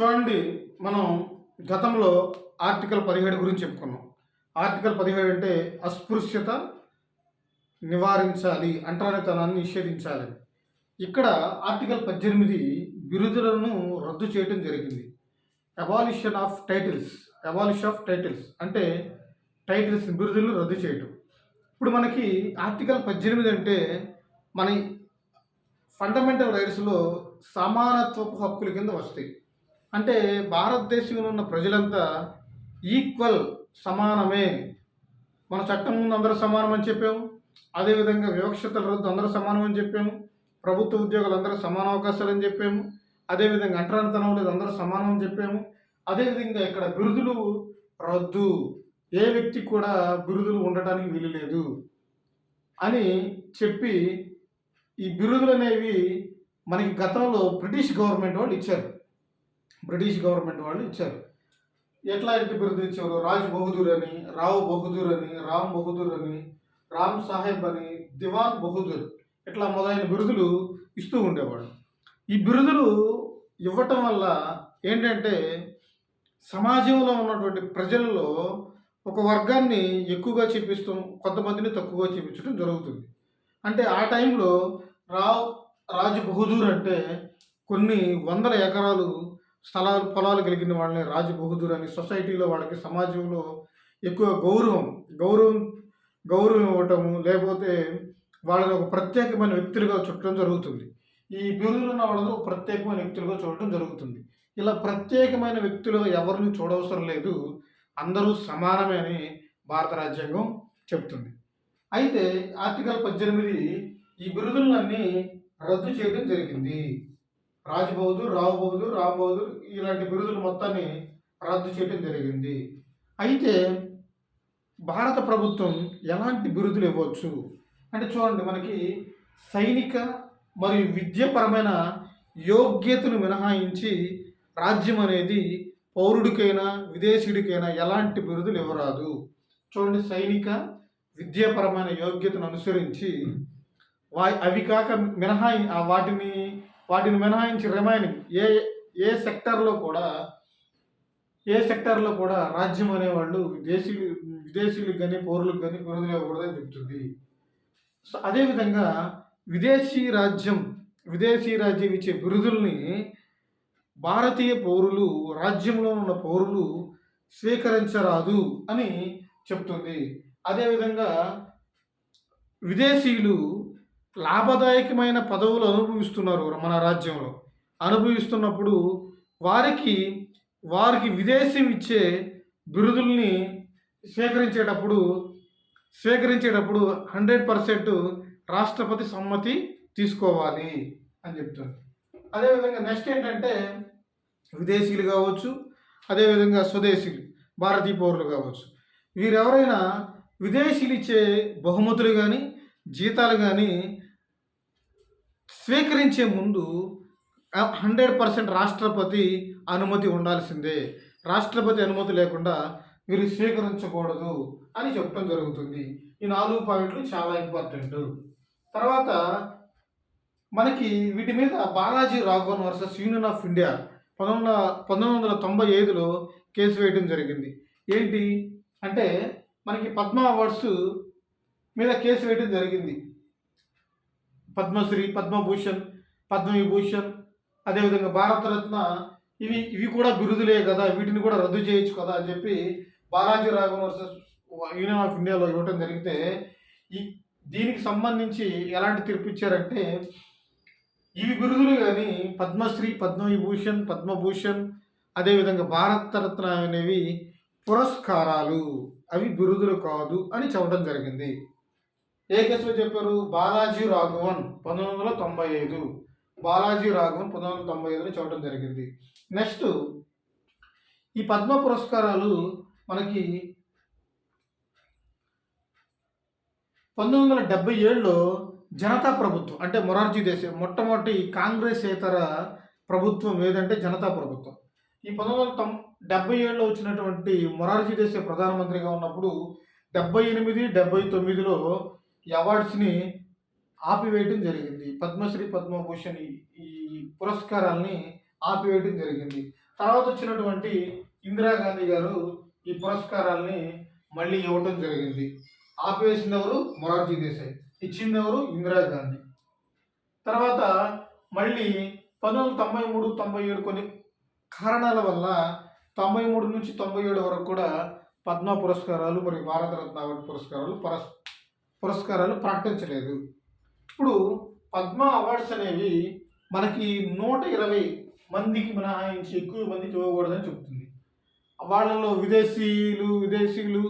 చూడండి మనం గతంలో ఆర్టికల్ పదిహేడు గురించి చెప్పుకున్నాం. ఆర్టికల్ పదిహేడు అంటే అస్పృశ్యత నివారించాలి అంటరానితనాన్ని నిషేధించాలి. ఇక్కడ ఆర్టికల్ పద్దెనిమిది బిరుదులను రద్దు చేయడం జరిగింది. Abolition of titles abolish of titles అంటే టైటిల్స్ బిరుదులను రద్దు చేయటం. ఇప్పుడు మనకి ఆర్టికల్ పద్దెనిమిది అంటే మన ఫండమెంటల్ రైట్స్లో సమానత్వపు హక్కుల కింద వస్తాయి. అంటే భారతదేశంలో ఉన్న ప్రజలంతా ఈక్వల్ సమానమే. మన చట్టం ముందు అందరూ సమానం అని చెప్పాము అదేవిధంగా వివక్షతల రద్దు అందరూ సమానం అని చెప్పాము. ప్రభుత్వ ఉద్యోగులు అందరూ సమాన అవకాశాలు అని చెప్పాము అదేవిధంగా అంటరానితనం లేదు అందరూ సమానం అని చెప్పాము అదేవిధంగా ఇక్కడ బిరుదులు రద్దు. ఏ వ్యక్తి కూడా బిరుదులు ఉండటానికి వీలు లేదు అని చెప్పి ఈ బిరుదులు అనేవి మనకి గతంలో బ్రిటిష్ గవర్నమెంట్ వాళ్ళు ఇచ్చారు. బ్రిటిష్ గవర్నమెంట్ వాళ్ళు ఇచ్చారు. ఎట్లాంటి బిరుదు ఇచ్చారు రాజ్ బహదూర్ అని రావు బహదూర్ అని రామ్ బహదూర్ అని రామ్ సాహెబ్ అని దివాన్ బహదూర్ ఇట్లా మొదలైన బిరుదులు ఇస్తూ ఉండేవాడు. ఈ బిరుదులు ఇవ్వటం వల్ల ఏంటంటే సమాజంలో ఉన్నటువంటి ప్రజల్లో ఒక వర్గాన్ని ఎక్కువగా చూపిస్తూ కొంతమందిని తక్కువగా చూపించడం జరుగుతుంది. అంటే ఆ టైంలో రావ్ రాజు బహదూర్ అంటే కొన్ని వందల ఎకరాలు స్థలాలు పొలాలు కలిగిన వాళ్ళని రాజ్ బహుదూర్ అని సొసైటీలో వాళ్ళకి సమాజంలో ఎక్కువ గౌరవం గౌరవం గౌరవం ఇవ్వటము లేకపోతే వాళ్ళని ఒక ప్రత్యేకమైన వ్యక్తులుగా చూడటం జరుగుతుంది. ఈ బిరుదులు ఉన్న వాళ్ళని ఒక ప్రత్యేకమైన వ్యక్తులుగా చూడటం జరుగుతుంది. ఇలా ప్రత్యేకమైన వ్యక్తులుగా ఎవరిని చూడవసరం లేదు. అందరూ సమానమే అని భారత రాజ్యాంగం చెప్తుంది అయితే ఆర్టికల్ పద్దెనిమిది ఈ బిరుదులన్నీ రద్దు చేయడం జరిగింది. రాజ్ బహదూర్ రావు ఇలాంటి బిరుదులు మొత్తాన్ని రద్దు చేయడం జరిగింది. అయితే భారత ప్రభుత్వం ఎలాంటి బిరుదులు ఇవ్వచ్చు? అంటే చూడండి మనకి సైనిక మరియు విద్యాపరమైన యోగ్యతను మినహాయించి రాజ్యం అనేది పౌరుడికైనా విదేశీయుడికైనా ఎలాంటి బిరుదులు ఇవ్వరాదు. చూడండి సైనిక విద్యాపరమైన యోగ్యతను అనుసరించి వా అవి కాక మినహాయి ఆ వాటిని వాటిని మినహాయించి రిమైనింగ్ ఏ ఏ సెక్టర్లో కూడా ఏ సెక్టర్లో కూడా రాజ్యం అనేవాళ్ళు విదేశీయులు విదేశీయులకు కానీ పౌరులకు కానీ బిరుదులు ఇవ్వకూడదని చెప్తుంది. సో అదేవిధంగా విదేశీ రాజ్యం విదేశీ రాజ్యం ఇచ్చే బిరుదుల్ని భారతీయ పౌరులు రాజ్యంలో ఉన్న పౌరులు స్వీకరించరాదు అని చెప్తుంది. అదేవిధంగా విదేశీయులు లాభదాయకమైన పదవులు అనుభవిస్తున్నారు మన రాజ్యంలో. అనుభవిస్తున్నప్పుడు వారికి వారికి విదేశం ఇచ్చే బిరుదుల్ని స్వీకరించేటప్పుడు స్వీకరించేటప్పుడు హండ్రెడ్ పర్సెంట్ రాష్ట్రపతి సమ్మతి తీసుకోవాలి అని చెప్తుంది అదేవిధంగా నెక్స్ట్ ఏంటంటే విదేశీయులు కావచ్చు అదేవిధంగా స్వదేశీయులు భారతీయ పౌరులు కావచ్చు. వీరెవరైనా విదేశీయులు ఇచ్చే బహుమతులు కానీ జీతాలు కానీ స్వీకరించే ముందు హండ్రెడ్ పర్సెంట్ రాష్ట్రపతి అనుమతి ఉండాల్సిందే. రాష్ట్రపతి అనుమతి లేకుండా మీరు స్వీకరించకూడదు అని చెప్పడం జరుగుతుంది. ఈ నాలుగు పాయింట్లు చాలా ఇంపార్టెంట్. తర్వాత మనకి వీటి మీద Balaji Raghavan versus union of India పంతొమ్మిది పంతొమ్మిది వందల తొంభై ఐదులో కేసు వేయడం జరిగింది. ఏంటి అంటే మనకి పద్మ అవార్డ్స్ మీద కేసు వేయడం జరిగింది. పద్మశ్రీ పద్మభూషణ్ పద్మవిభూషణ్ అదేవిధంగా భారతరత్న ఇవి ఇవి కూడా బిరుదులే కదా వీటిని కూడా రద్దు చేయొచ్చు కదా అని చెప్పి Balaji Raghavan versus union of ఇండియాలో ఇవ్వటం జరిగితే ఈ దీనికి సంబంధించి ఎలాంటి తీర్పు ఇచ్చారంటే ఇవి బిరుదులు కానీ పద్మశ్రీ పద్మవిభూషణ్ పద్మభూషణ్ అదేవిధంగా భారతరత్న అనేవి పురస్కారాలు. అవి బిరుదులు కాదు అని చెప్పడం జరిగింది. ఏ కేసులో చెప్పారు బాలాజీ రాఘవన్ పంతొమ్మిది వందల తొంభై ఐదు. బాలాజీ రాఘవన్ పంతొమ్మిది వందల తొంభై ఐదులో చూడటం జరిగింది. నెక్స్ట్ ఈ పద్మ పురస్కారాలు మనకి పంతొమ్మిది వందల డెబ్బై ఏడులో జనతా ప్రభుత్వం అంటే మొరార్జీ దేశం మొట్టమొదటి కాంగ్రెస్ ఇతర ప్రభుత్వం ఏదంటే జనతా ప్రభుత్వం. ఈ పంతొమ్మిది వందల తొం డెబ్బై ఏడులో వచ్చినటువంటి మొరార్జీ దేశ ప్రధానమంత్రిగా ఉన్నప్పుడు డెబ్బై ఎనిమిది డెబ్బై తొమ్మిదిలో ఈ అవార్డ్స్ని ఆపివేయటం జరిగింది. పద్మశ్రీ పద్మభూషణ్ ఈ- పురస్కారాల్ని ఆపివేయటం జరిగింది. తర్వాత వచ్చినటువంటి ఇందిరాగాంధీ గారు ఈ పురస్కారాల్ని మళ్ళీ ఇవ్వటం జరిగింది. ఆపివేసిన ఎవరు మొరార్జీ దేశాయ్ ఇచ్చింది ఎవరు ఇందిరాగాంధీ తర్వాత మళ్ళీ పంతొమ్మిది వందల తొంభై మూడు తొంభై ఏడు కొన్ని కారణాల వల్ల తొంభై మూడు నుంచి తొంభై ఏడు వరకు కూడా పద్మ పురస్కారాలు మరియు భారతరత్న అవార్డు పురస్కారాలు పరస్ పురస్కారాలు ప్రకటించలేదు. ఇప్పుడు పద్మ అవార్డ్స్ అనేవి మనకి నూట ఇరవై మందికి మినహాయించి ఎక్కువ మందికి ఇవ్వకూడదని చెప్తుంది. వాళ్ళలో విదేశీయులు విదేశీయులు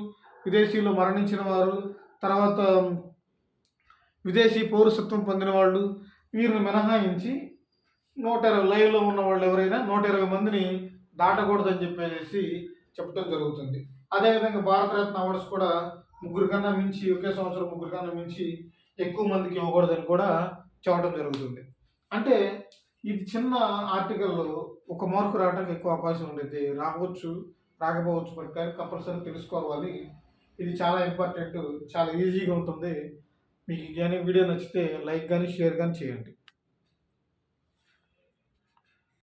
విదేశీయులు మరణించిన వారు తర్వాత విదేశీ పౌరసత్వం పొందిన వాళ్ళు వీరిని మినహాయించి నూట ఇరవై లైవ్లో ఉన్న వాళ్ళు ఎవరైనా నూట ఇరవై మందిని దాటకూడదని చెప్పేసి చెప్పడం జరుగుతుంది. అదేవిధంగా భారతరత్న అవార్డ్స్ కూడా ముగ్గురు కన్నా మించి ఒకే సంవత్సరం ముగ్గురు కన్నా మించి ఎక్కువ మందికి ఇవ్వకూడదని కూడా చెప్పడం జరుగుతుంది. అంటే ఇది చిన్న ఆర్టికల్లో ఒక మార్కు రావడానికి ఎక్కువ అవకాశం ఉండేది. రావచ్చు రాకపోవచ్చు బట్ కానీ కంపల్సరీ తెలుసుకోవాలి ఇది చాలా ఇంపార్టెంట్ చాలా ఈజీగా ఉంటుంది. మీకు కానీ వీడియో నచ్చితే లైక్ కానీ షేర్ కానీ చేయండి.